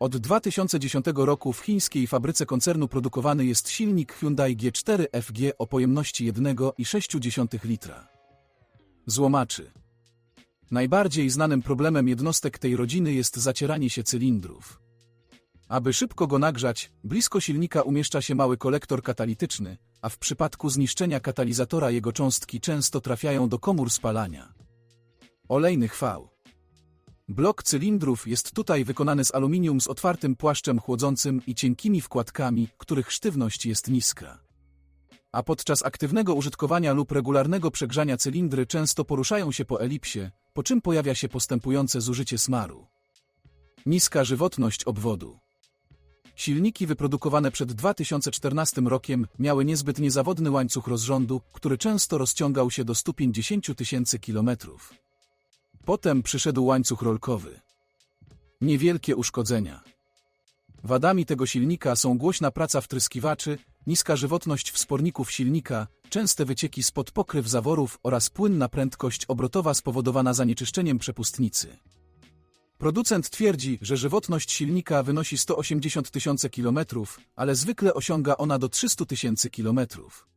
Od 2010 roku w chińskiej fabryce koncernu produkowany jest silnik Hyundai G4 FG o pojemności 1,6 litra. Złomaczy. Najbardziej znanym problemem jednostek tej rodziny jest zacieranie się cylindrów. Aby szybko go nagrzać, blisko silnika umieszcza się mały kolektor katalityczny, a w przypadku zniszczenia katalizatora jego cząstki często trafiają do komór spalania. Olejny chwał. Blok cylindrów jest tutaj wykonany z aluminium z otwartym płaszczem chłodzącym i cienkimi wkładkami, których sztywność jest niska. A podczas aktywnego użytkowania lub regularnego przegrzania cylindry często poruszają się po elipsie, po czym pojawia się postępujące zużycie smaru. Niska żywotność obwodu. Silniki wyprodukowane przed 2014 rokiem miały niezbyt niezawodny łańcuch rozrządu, który często rozciągał się do 150 tysięcy kilometrów. Potem przyszedł łańcuch rolkowy. Niewielkie uszkodzenia. Wadami tego silnika są głośna praca wtryskiwaczy, niska żywotność wsporników silnika, częste wycieki spod pokryw zaworów oraz płynna prędkość obrotowa spowodowana zanieczyszczeniem przepustnicy. Producent twierdzi, że żywotność silnika wynosi 180 tysięcy kilometrów, ale zwykle osiąga ona do 300 tysięcy kilometrów.